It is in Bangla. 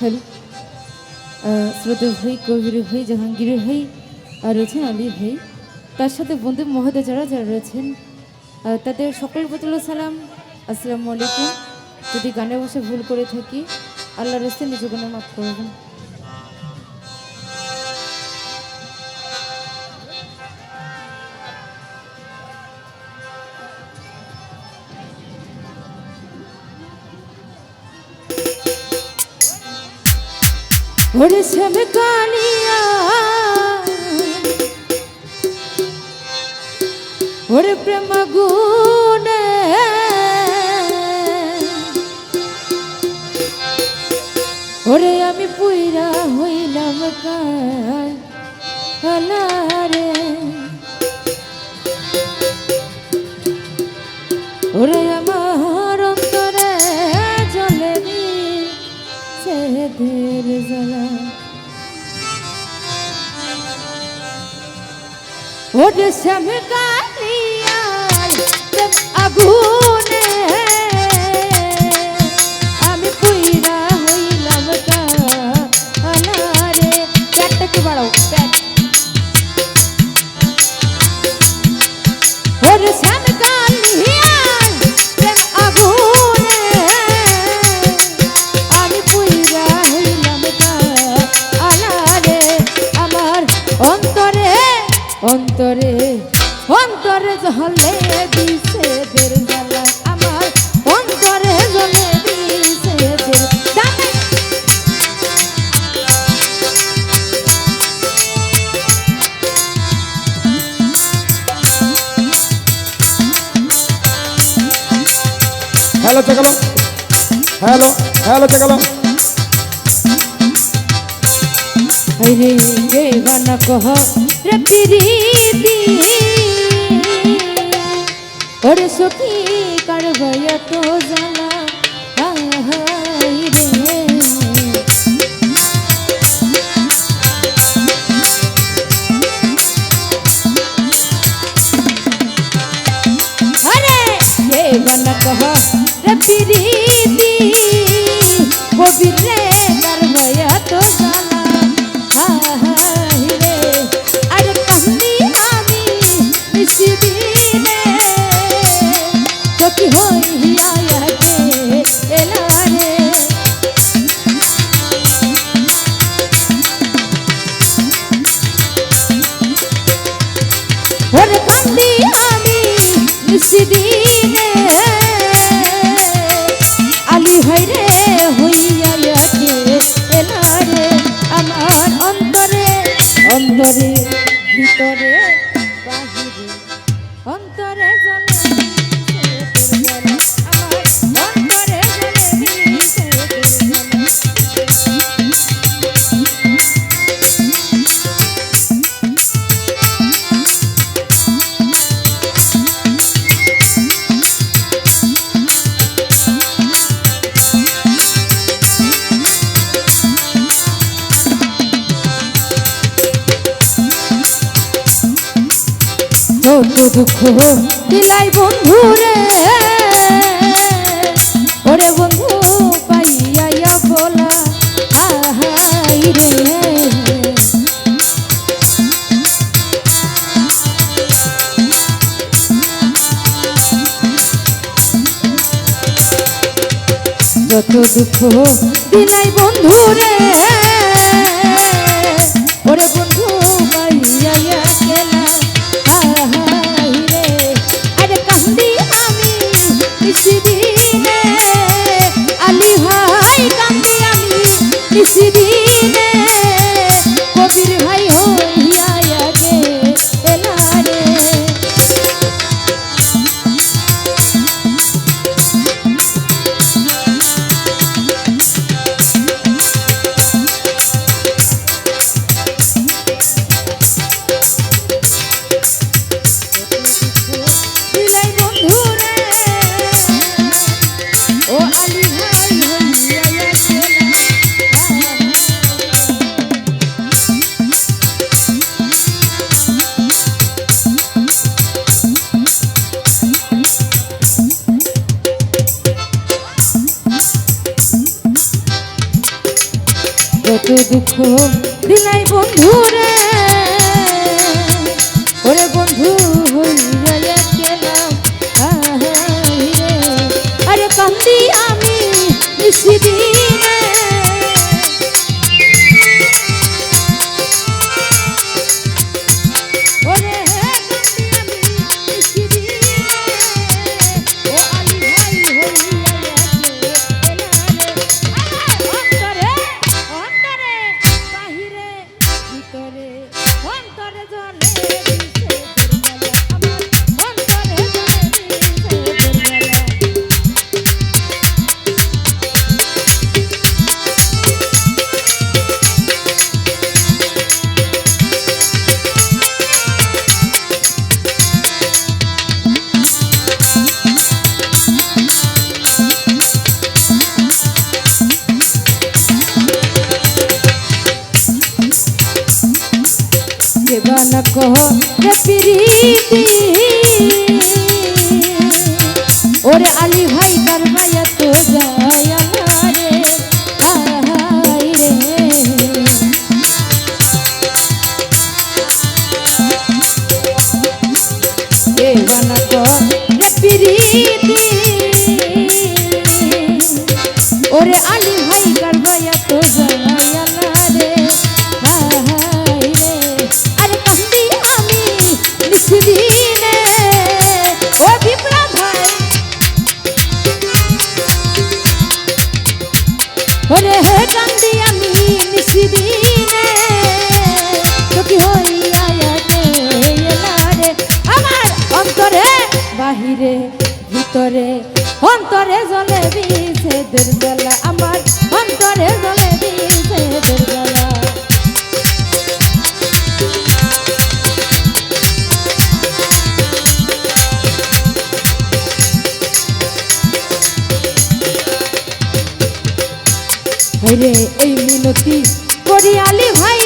হ্যালো শ্রদ্ধা ভাই কবির ভাই জাহাঙ্গীর ভাই আর রয়েছেন আলী ভাই। তার সাথে বন্ধু মহোদয় যারা যারা রয়েছেন তাদের সকলের হলো সালাম। আসসালামু আলাইকুম। যদি গানে বসে ভুল করে থাকি, আল্লাহ রাস্তে নিজ গুণে মাফ করবেন ওরে শ্যাম কালিয়া ওরে প্রেম গুণে। ওরে আমি পুইরা হইলাম কালারে ওরে শ্যামে কালিয়ায় প্রেম আগুনে। আমি পুইরা হইলাম কালারে পেটটা কি বাড়াও পেট ওরে শ্যামে হ্যালো চেকালো হ্যালো হ্যালো চেকালো রে রে বানা কহ রে পিরিতি ওরে সখী কার ভয় তো জানা বাহিরে অন্তরে দুঃখ দিলাই বন্ধু রে। ওরে বন্ধু, পাইয়া বলা, আহাই রে। যত দুঃখ দিলাই বন্ধু রে। নিশিদিনে কবির ভাই হইয়া দুঃখ দিনাই বন্ধুরে। থাকো রে প্রীতি। ওরে আলী বাইরে ভিতরে, অন্তরে জলে বিষেদের বেলা আমার, অন্তরে জলে বিষেদের বেলা রে, এই মিনতি করিয়ালি ভাই